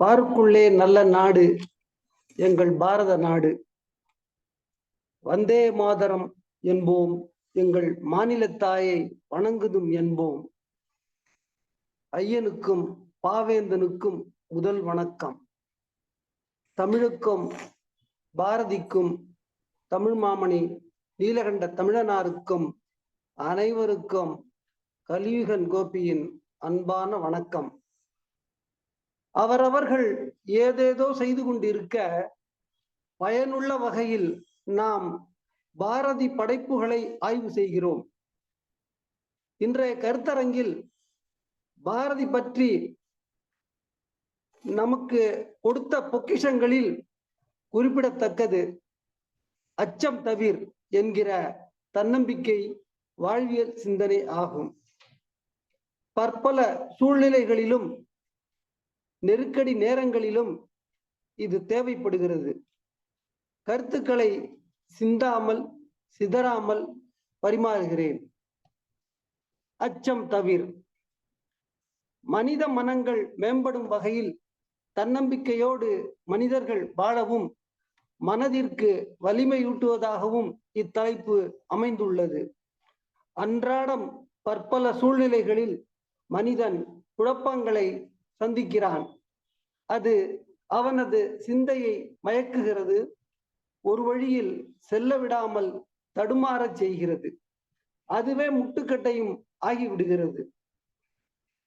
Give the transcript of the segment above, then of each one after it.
பார்க்குள்ளே நல்ல நாடு எங்கள் பாரத நாடு. வந்தே மாதரம் என்போம் எங்கள் மாநிலத்தாயை வணங்குதும் என்போம். ஐயனுக்கும் பாவேந்தனுக்கும் முதல் வணக்கம். தமிழுக்கும் பாரதிக்கும் தமிழ் மாமணி நீலகண்ட தமிழனாருக்கும் அனைவருக்கும் கலியுகன் கோபியின் அன்பான வணக்கம். அவரவர்கள் ஏதேதோ செய்து கொண்டிருக்க பயனுள்ள வகையில் நாம் பாரதி படைப்புகளை ஆய்வு செய்கிறோம். இன்றைய கருத்தரங்கில் பாரதி பற்றி நமக்கு கொடுத்த பொக்கிஷங்களில் குறிப்பிடத்தக்கது. அச்சம் தவிர் என்கிற தன்னம்பிக்கை வாழ்வியல் சிந்தனை ஆகும். பற்பல சூழ்நிலைகளிலும் நெருக்கடி நேரங்களிலும் இது தேவைப்படுகிறது. கருத்துக்களை சிந்தாமல் சிதறாமல் பரிமாறுகிறேன். அச்சம் தவிர். மனித மனங்கள் மேம்படும் வகையில் தன்னம்பிக்கையோடு மனிதர்கள் வாழவும் மனதிற்கு வலிமையூட்டுவதாகவும் இத்தலைப்பு அமைந்துள்ளது. அன்றாடம் பற்பல சூழ்நிலைகளில் மனிதன் குழப்பங்களை சந்திக்கிறான். அது அவனது சிந்தையை மயக்குகிறது. ஒரு வழியில் செல்ல விடாமல் தடுமாறச் செய்கிறது. அதுவே முட்டுக்கட்டையும் ஆகிவிடுகிறது.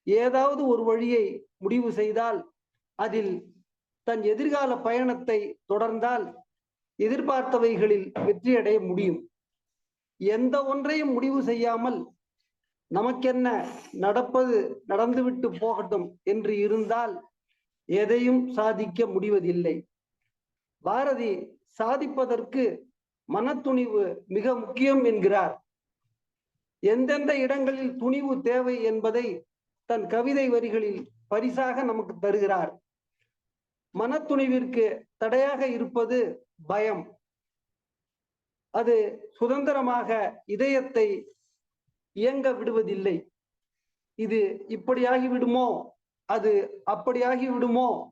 ஏதாவது ஒரு வழியை முடிவு செய்தால் அதில் தன் எதிர்கால பயணத்தை தொடர்ந்தால் எதிர்பார்த்தவைகளில் வெற்றியடைய முடியும். எந்த ஒன்றையும் முடிவு செய்யாமல் நமக்கென்ன நடப்பது நடந்துவிட்டு போகட்டும் என்று இருந்தால் எதையும் சாதிக்க முடிவதில்லை. பாரதி சாதிப்பதற்கு மனத்துணிவு மிக முக்கியம் என்கிறார். எந்தெந்த இடங்களில் துணிவு தேவை என்பதை தன் கவிதை வரிகளில் பரிசாக நமக்கு தருகிறார். மனத்துணிவிற்கு தடையாக இருப்பது பயம். அது சுதந்திரமாக இதயத்தை இயங்க விடுவதில்லை. இது இப்படியாகி விடுமோ? அது அப்படியாகி விடுமோ?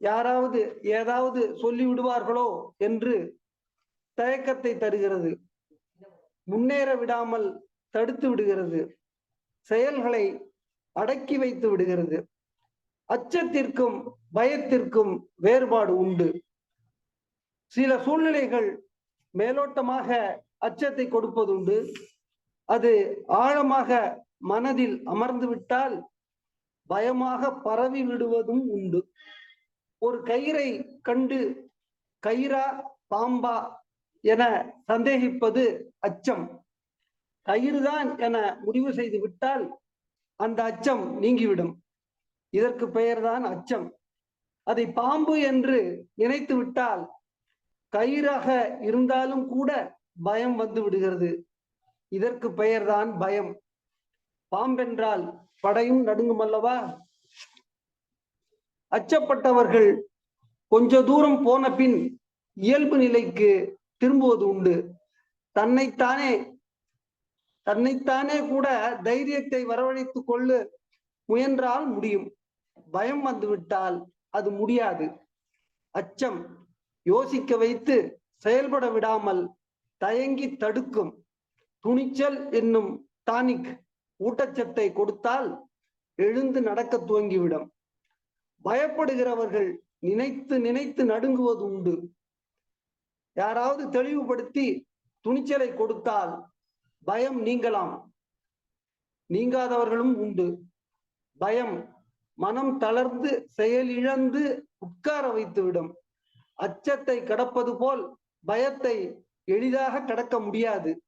யாராவது ஏதாவது சொல்லி விடுவார்களோ என்று தயக்கத்தை தருகிறது. முன்னேற விடாமல் தடுத்து விடுகிறது. செயல்களை அடக்கி வைத்து விடுகிறது. அச்சத்திற்கும் பயத்திற்கும் வேறுபாடு உண்டு. சில சூழ்நிலைகள் மேலோட்டமாக அச்சத்தை கொடுப்பதுண்டு. அது ஆழமாக மனதில் அமர்ந்து விட்டால் பயமாக பரவி விடுவதும் உண்டு. ஒரு கயிறை கண்டு கயிறா பாம்பா என சந்தேகிப்பது அச்சம். கயிறுதான் என முடிவு செய்து விட்டால் அந்த அச்சம் நீங்கிவிடும். இதற்கு பெயர்தான் அச்சம். அதை பாம்பு என்று நினைத்து விட்டால் கயிறாக இருந்தாலும் கூட பயம் வந்து விடுகிறது. இதற்கு பெயர்தான் பயம். பாம்பென்றால் படையும் நடுங்கும் அல்லவா அச்சப்பட்டவர்கள் கொஞ்ச தூரம் போன பின் இயல்பு நிலைக்கு திரும்புவது உண்டு. தன்னைத்தானே தன்னைத்தானே கூட தைரியத்தை வரவழைத்துக் கொள்ளு முயன்றால் முடியும். பயம் வந்துவிட்டால் அது முடியாது. அச்சம் யோசிக்க வைத்து செயல்பட விடாமல் தயங்கி தடுக்கும். துணிச்சல் என்னும் டானிக் ஊட்டச்சத்தை கொடுத்தால் எழுந்து நடக்க துவங்கிவிடும். பயப்படுகிறவர்கள் நினைத்து நினைத்து நடுங்குவது உண்டு. யாராவது தெளிவுபடுத்தி துணிச்சலை கொடுத்தால் பயம் நீங்கலாம். நீங்காதவர்களும் உண்டு. பயம் மனம் தளர்ந்து செயலிழந்து உட்கார வைத்துவிடும். அச்சத்தை கடப்பது போல் பயத்தை எளிதாக கடக்க முடியாது.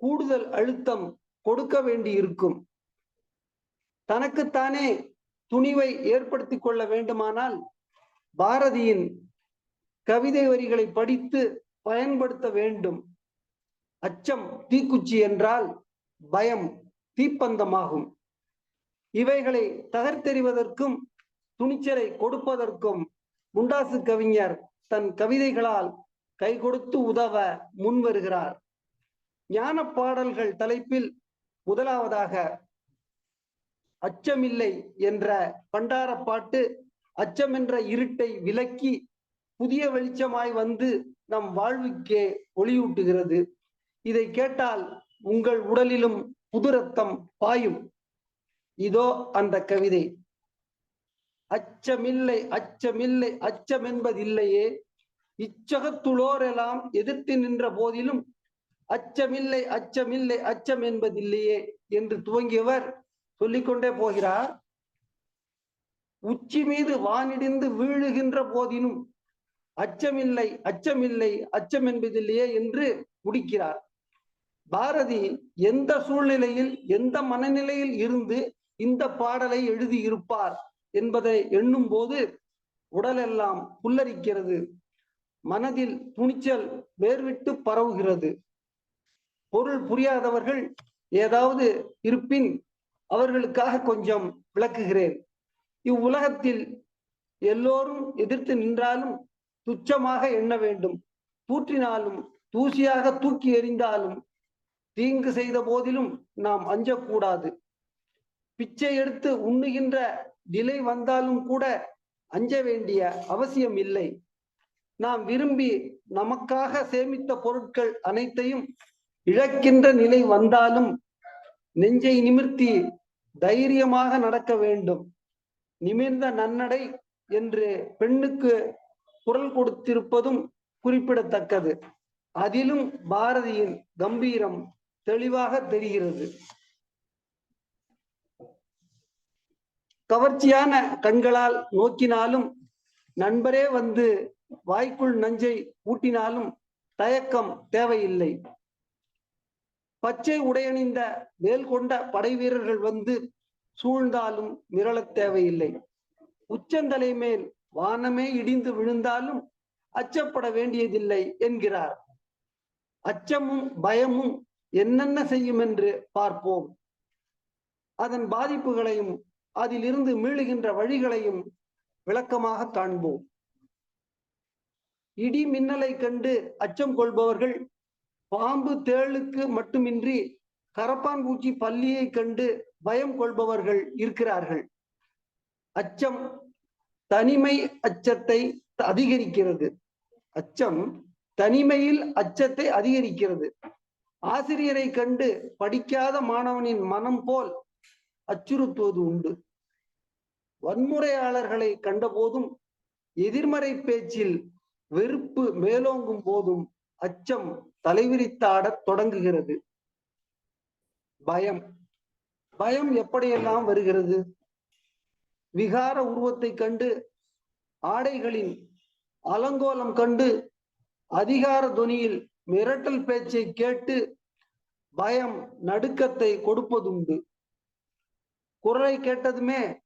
கூடுதல் அழுத்தம் கொடுக்க வேண்டி இருக்கும் தனக்குத்தானே துணிவை ஏற்படுத்தி கொள்ள வேண்டுமானால் பாரதியின் கவிதை வரிகளை படித்து பயன்படுத்த வேண்டும். அச்சம் தீக்குச்சி என்றால் பயம் தீப்பந்தமாகும். இவைகளை தகர்த்தெறிவதற்கும் துணிச்சலை கொடுப்பதற்கும் முண்டாசு கவிஞர் தன் கவிதைகளால் கை கொடுத்து உதவ முன் வருகிறார் ஞான பாடல்கள் தலைப்பில் முதலாவதாக அச்சமில்லை என்ற பண்டார பாட்டு அச்சம் என்ற இருட்டை விலக்கி புதிய வெளிச்சமாய் வந்து நம் வாழ்வுக்கே ஒளியூட்டுகிறது. இதை கேட்டால் உங்கள் உடலிலும் புது ரத்தம் பாயும். இதோ அந்த கவிதை. அச்சமில்லை அச்சமில்லை அச்சம் என்பதில்லையே. இச்சகத்துளோரெல்லாம் எதிர்த்து நின்ற போதிலும் அச்சமில்லை அச்சமில்லை அச்சம் என்பதில்லையே என்று துவங்கியவர் சொல்லிக்கொண்டே போகிறார். உச்சி மீது வானிடிந்து வீழுகின்ற போதிலும் அச்சமில்லை அச்சமில்லை அச்சம் என்பதில்லையே என்று முடிக்கிறார். பாரதி எந்த சூழ்நிலையில் எந்த மனநிலையில் இருந்து இந்த பாடலை எழுதியிருப்பார் என்பதை எண்ணும் போது உடலெல்லாம் புல்லரிக்கிறது. மனதில் துணிச்சல் வேர்விட்டு பரவுகிறது. பொருள் புரியாதவர்கள் ஏதாவது இருப்பின் அவர்களுக்காக கொஞ்சம் விளக்குகிறேன். இவ்வுலகத்தில் எல்லோரும் எதிர்த்து நின்றாலும் துச்சமாக எண்ண வேண்டும். தூற்றினாலும் தூசியாக தூக்கி எறிந்தாலும் தீங்கு செய்த போதிலும் நாம் அஞ்சக்கூடாது. பிச்சை எடுத்து உண்ணுகின்ற நிலை வந்தாலும் கூட அஞ்ச வேண்டிய அவசியம் இல்லை. நாம் விரும்பி நமக்காக சேமித்த பொருட்கள் அனைத்தையும் இழக்கின்ற நிலை வந்தாலும் நெஞ்சை நிமிர்த்தி தைரியமாக நடக்க வேண்டும். நிமிர்ந்த நன்னடை என்று பெண்ணுக்கு குரல் கொடுத்திருப்பதும் குறிப்பிடத்தக்கது. அதிலும் பாரதியின் கம்பீரம் தெளிவாக தெரிகிறது. கவர்ச்சியான கண்களால் நோக்கினாலும் நண்பரே வந்து வாய்க்குள் நஞ்சை ஊட்டினாலும் தயக்கம் தேவையில்லை. பச்சை உடையணிந்த வேல் கொண்ட படை வீரர்கள் வந்து சூழ்ந்தாலும் மிரளத் தேவையில்லை. உச்சந்தலை மேல் வானமே இடிந்து விழுந்தாலும் அச்சப்பட வேண்டியதில்லை என்கிறார். அச்சமும் பயமும் என்னென்ன செய்யும் என்று பார்ப்போம். அதன் பாதிப்புகளையும் அதிலிருந்து மீளுகின்ற வழிகளையும் விளக்கமாக காண்போம். இடி மின்னலை கண்டு அச்சம் கொள்பவர்கள் பாம்பு தேளுக்கு மட்டுமின்றி கரப்பான் பூச்சி பல்லியை கண்டு பயம் கொள்பவர்கள் இருக்கிறார்கள். அச்சம் தனிமை அச்சத்தை அதிகரிக்கிறது. அச்சம் தனிமையில் அச்சத்தை அதிகரிக்கிறது. ஆசிரியரை கண்டு படிக்காத மாணவனின் மனம் போல் அச்சுறுத்துவது உண்டு. வன்முறையாளர்களை கண்டபோதும் எதிர்மறை பேச்சில் வெறுப்பு மேலோங்கும் போதும் அச்சம் தலைவிரித்தாடத் தொடங்குகிறது. பயம். பயம் எப்படியெல்லாம் வருகிறது? விகார உருவத்தை கண்டு ஆடைகளின் அலங்கோலம் கண்டு அதிகார துணியில் மிரட்டல் பேச்சை கேட்டு பயம் நடுக்கத்தை கொடுப்பதுண்டு. குரலை கேட்டதுமே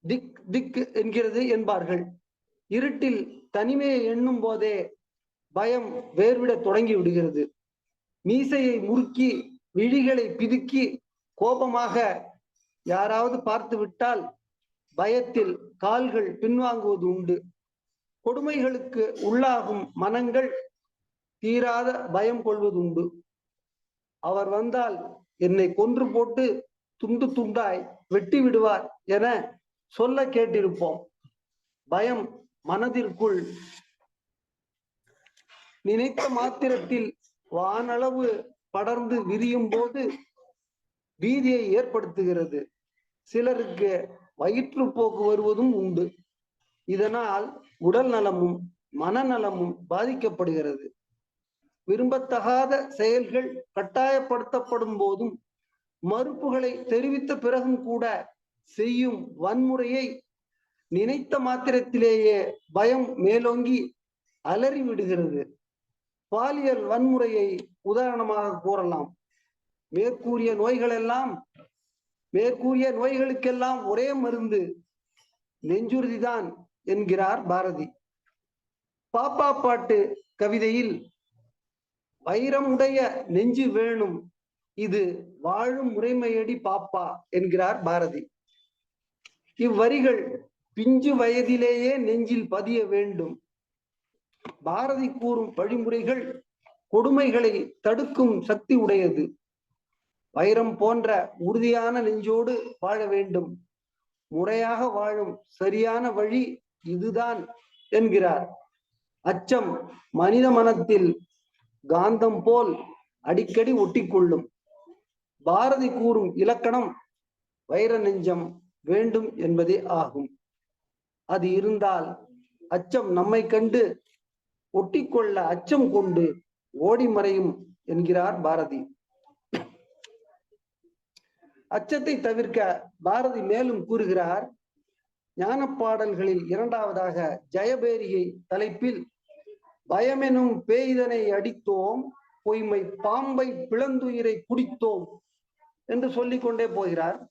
திக் திக் என்கிறது என்பார்கள். இருட்டில் தனிமையை எண்ணும் போதே பயம் வேர்விட தொடங்கி விடுகிறது. மீசையை முறுக்கி விழிகளை பிதுக்கி கோபமாக யாராவது பார்த்து விட்டால் பயத்தில் கால்கள் பின்வாங்குவது உண்டு. கொடுமைகளுக்கு உள்ளாகும் மனங்கள் தீராத பயம் கொள்வது உண்டு. அவர் வந்தால் என்னை கொன்று போட்டு துண்டு துண்டாய் வெட்டி விடுவார் என சொல்ல கேட்டிருப்போம். பயம் மனதிற்குள் நினைத்த மாத்திரத்தில் வானளவு படர்ந்து விரியும் போது பீதியை ஏற்படுத்துகிறது. சிலருக்கு வயிற்றுப்போக்கு வருவதும் உண்டு. இதனால் உடல் நலமும் மனநலமும் பாதிக்கப்படுகிறது. விரும்பத்தகாத செயல்கள் கட்டாயப்படுத்தப்படும் போதும் மறுப்புகளை தெரிவித்த பிறகும் கூட செய்யும் வன்முறையை நினைத்த மாத்திரத்திலேயே பயம் மேலோங்கி அலறி விடுகிறது பாலியல் வன்முறையை உதாரணமாக கூறலாம். மேற்கூறிய நோய்கள் எல்லாம் மேற்கூறிய நோய்களுக்கெல்லாம் ஒரே மருந்து நெஞ்சுறுதிதான் என்கிறார் பாரதி. பாப்பா பாட்டு கவிதையில் வைரம் உடைய நெஞ்சு வேணும் இது வாழும் முறைமையடி பாப்பா என்கிறார் பாரதி. இவ்வரிகள் பிஞ்சு வயதிலேயே நெஞ்சில் பதிய வேண்டும் பாரதி கூறும் வழிமுறைகள் கொடுமைகளை தடுக்கும் சக்தி உடையது. வைரம் போன்ற உறுதியான நெஞ்சோடு வாழ வேண்டும். முறையாக வாழும் சரியான வழி இதுதான் என்கிறார். அச்சம் மனித மனத்தில் காந்தம் போல் அடிக்கடி ஒட்டிக்கொள்ளும். பாரதி கூறும் இலக்கணம் வைர நெஞ்சம் வேண்டும் என்பதே ஆகும். அது இருந்தால் அச்சம் நம்மை கண்டு ஒட்டிக்கொள்ள அச்சம் கொண்டு ஓடி மறையும் என்கிறார் பாரதி. அச்சத்தை தவிர்க்க பாரதி மேலும் கூறுகிறார் ஞான பாடல்களில் இரண்டாவதாக ஜெயபேரியை தலைப்பில் பயமெனும் பேய்தனை அடித்தோம் பொய்மை பாம்பை பிளந்துயிரை குடித்தோம் என்று சொல்லிக் கொண்டே போகிறார்.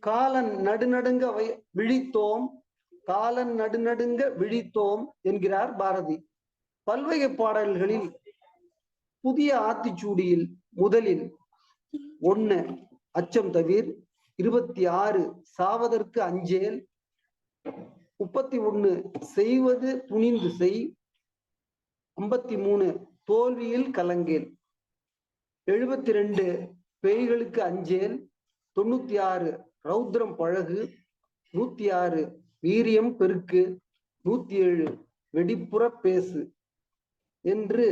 காலன் நடுநடுங்க வை- விழித்தோம் காலன் நடுநடுங்க விழித்தோம் என்கிறார் பாரதி. பல்வகை பாடல்களில் புதிய ஆத்திச்சூடியில் முதலில் ஒண்ணு அச்சம் தவிர் இருபத்தி ஆறு சாவதற்கு அஞ்சேல் முப்பத்தி ஒண்ணு செய்வது துணிந்து செய் ஐம்பத்தி மூணு தோல்வியில் கலங்கேல் எழுபத்தி ரெண்டு பேய்களுக்கு அஞ்சேல் தொண்ணூத்தி ஆறு ரௌத்ரம் பழகு நூத்தி ஆறு வீரியம் பெருக்கு நூத்தி ஏழு வெடிப்புற பேசு என்று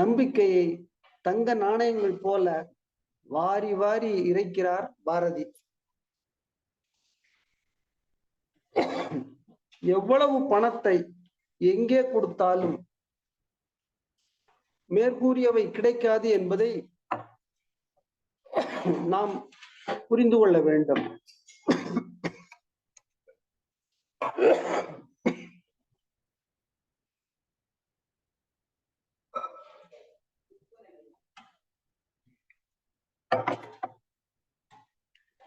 நம்பிக்கையை தங்க நாணயங்கள் போல வாரி வாரி இறைக்கிறார் பாரதி. எவ்வளவு பணத்தை எங்கே கொடுத்தாலும் மேற்கூறியவை கிடைக்காது என்பதை நாம் புரிந்து கொள்ள வேண்டும்.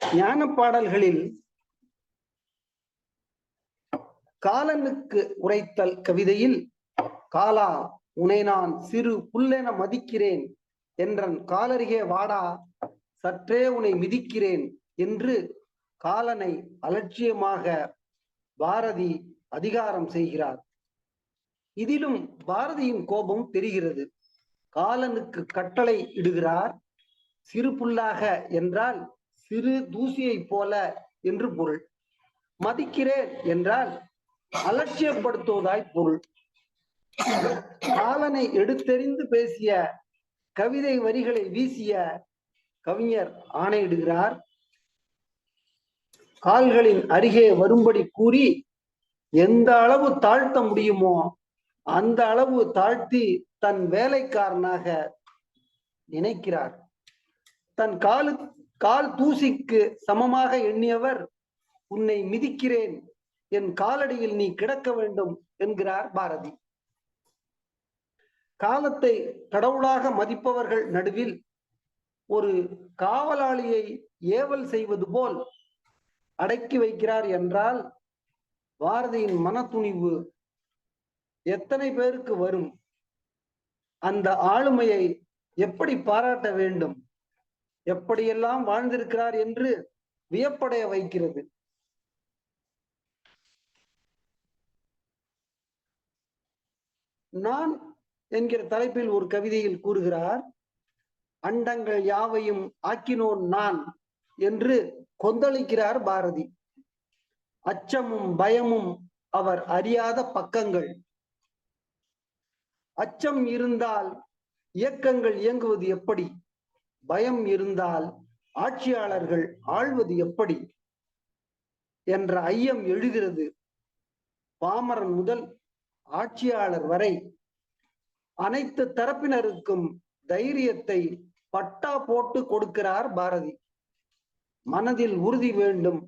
ஞான பாடல்களில் காலனுக்கு உரைத்தல் கவிதையில் காலா உனை நான் சிறு புல்லென மதிக்கிறேன். என்றன் காலருகே வாடா சற்றே உன்னை மிதிக்கிறேன் என்று காலனை அலட்சியமாக பாரதி அதிகாரம் செய்கிறார். இதிலும் பாரதியின் கோபம் தெரிகிறது. காலனுக்கு கட்டளை இடுகிறார். சிறு புல்லாக என்றால் சிறு தூசியைப் போல என்று பொருள். மதிக்கிறேன் என்றால் அலட்சியப்படுத்துவதாய் பொருள். காலனை எடுத்தெறிந்து பேசிய கவிதை வரிகளை வீசிய கவிஞர் ஆணையிடுகிறார். கால்களின் அருகே வரும்படி கூறி எந்த அளவு தாழ்த்த முடியுமோ அந்த அளவு தாழ்த்தி தன் வேலைக்காரனாக நினைக்கிறார். தன் காலு கால் தூசிக்கு சமமாக எண்ணியவர் உன்னை மிதிக்கிறேன் என் காலடியில் நீ கிடக்க வேண்டும் என்கிறார் பாரதி. காலத்தை கடவுளாக மதிப்பவர்கள் நடுவில் ஒரு காவலாளியை ஏவல் செய்வது போல் அடக்கி வைக்கிறார் என்றால் பாரதியின் மனத்துணிவு எத்தனை பேருக்கு வரும்? அந்த ஆளுமையை எப்படி பாராட்ட வேண்டும்? எப்படியெல்லாம் வாழ்ந்திருக்கிறார் என்று வியப்படைய வைக்கிறது. நான் என்கிற தலைப்பில் ஒரு கவிதையில் கூறுகிறார் அண்டங்கள் யாவையும் ஆக்கினோன் நான் என்று கொந்தளிக்கிறார் பாரதி. அச்சமும் பயமும் அவர் அறியாத பக்கங்கள். அச்சம் இருந்தால் இயக்கங்கள் இயங்குவது எப்படி? பயம் இருந்தால் ஆட்சியாளர்கள் ஆள்வது எப்படி? என்ற ஐயம் எழுகிறது. பாமரன் முதல் ஆட்சியாளர் வரை அனைத்து தரப்பினருக்கும் தைரியத்தை பட்டா போட்டு கொடுக்கிறார் பாரதி. மனதில் உறுதி வேண்டும்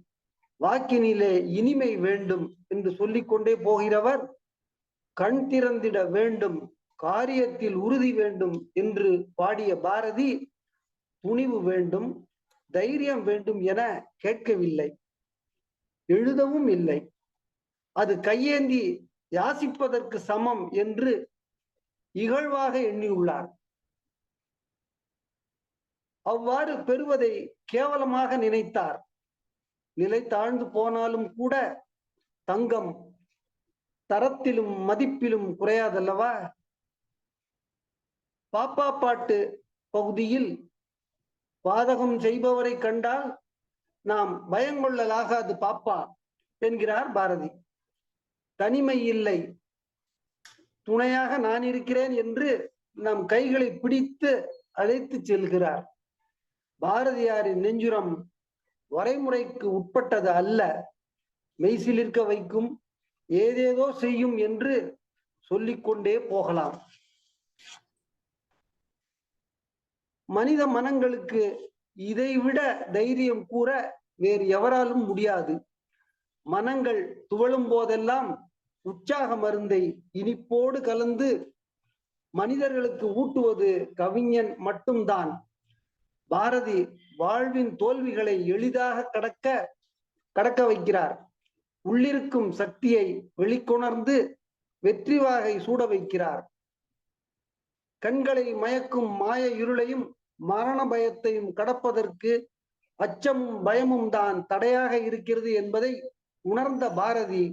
வாக்கினிலே இனிமை வேண்டும் என்று சொல்லிக்கொண்டே போகிறவர் கண் திறந்திட வேண்டும் காரியத்தில் உறுதி வேண்டும் என்று பாடிய பாரதி துணிவு வேண்டும் தைரியம் வேண்டும் என கேட்கவில்லை. எழுதவும் இல்லை. அது கையேந்தி யாசிப்பதற்கு சமம் என்று இகழ்வாக எண்ணியுள்ளார். அவ்வாறு பெறுவதை கேவலமாக நினைத்தார். நிலை தாழ்ந்து போனாலும் கூட தங்கம் தரத்திலும் மதிப்பிலும் குறையாதல்லவா? பாப்பா பாட்டு பகுதியில் பாதகம் செய்பவரை கண்டால் நாம் பயங்கொள்ளலாகாது பாப்பா என்கிறார் பாரதி. தனிமை இல்லை. துணையாக நான் இருக்கிறேன் என்று நம் கைகளை பிடித்து அழைத்து செல்கிறார். பாரதியாரின் நெஞ்சுரம் வரைமுறைக்கு உட்பட்டது அல்ல. மெய்சிலிருக்க வைக்கும் ஏதேதோ செய்யும் என்று சொல்லிக்கொண்டே போகலாம். மனித மனங்களுக்கு இதைவிட தைரியம் கூற வேறு எவராலும் முடியாது. மனங்கள் துவளும் போதெல்லாம் உற்சாக மருந்தை இனிப்போடு கலந்து மனிதர்களுக்கு ஊட்டுவது கவிஞன் மட்டும்தான். பாரதி வாழ்வின் தோல்விகளை எளிதாக கடக்க கடக்க வைக்கிறார். உள்ளிருக்கும் சக்தியை வெளிக்கொணர்ந்து வெற்றி வாகை சூட வைக்கிறார். கண்களை மயக்கும் மாய இருளையும் மரண பயத்தையும் கடப்பதற்கு அச்சமும் பயமும் தான் தடையாக இருக்கிறது என்பதை உணர்ந்த பாரதி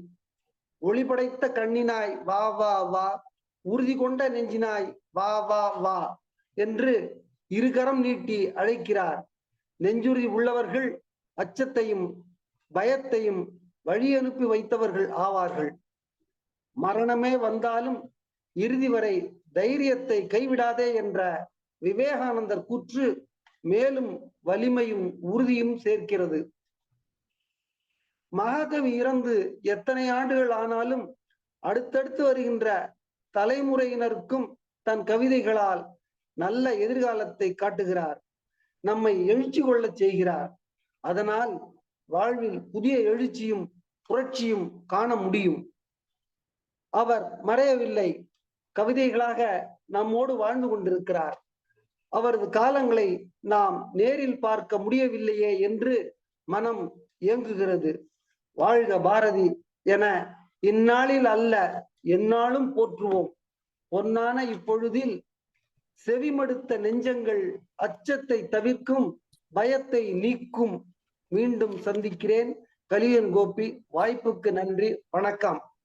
ஒளிபடைத்த கண்ணினாய் வா வா வா உறுதி கொண்ட நெஞ்சினாய் வா வா வா என்று இருகரம் நீட்டி அழைக்கிறார். நெஞ்சுறுதி உள்ளவர்கள் அச்சத்தையும் பயத்தையும் வழி அனுப்பி வைத்தவர்கள் ஆவார்கள். மரணமே வந்தாலும் இறுதி வரை தைரியத்தை கைவிடாதே என்ற விவேகானந்தர் கூற்று மேலும் வலிமையும் உறுதியும் சேர்க்கிறது. மகாகவி இறந்து எத்தனை ஆண்டுகள் ஆனாலும் அடுத்தடுத்து வருகின்ற தலைமுறையினருக்கும் தன் கவிதைகளால் நல்ல எதிர்காலத்தை காட்டுகிறார். நம்மை எழுச்சி கொள்ளச் செய்கிறார். அதனால் வாழ்வில் புதிய எழுச்சியும் புரட்சியும் காண முடியும். அவர் மறையவில்லை. கவிதைகளாக நம்மோடு வாழ்ந்து கொண்டிருக்கிறார். அவரது காலங்களை நாம் நேரில் பார்க்க முடியவில்லையே என்று மனம் இயங்குகிறது வாழ்க பாரதி என இந்நாளில் அல்ல எந்நாளும் போற்றுவோம். பொன்னான இப்பொழுதில் செவிமடுத்த நெஞ்சங்கள் அச்சத்தை தவிர்க்கும் பயத்தை நீக்கும். மீண்டும் சந்திக்கிறேன். கலியன் கோபி வாய்ப்புக்கு நன்றி. வணக்கம்.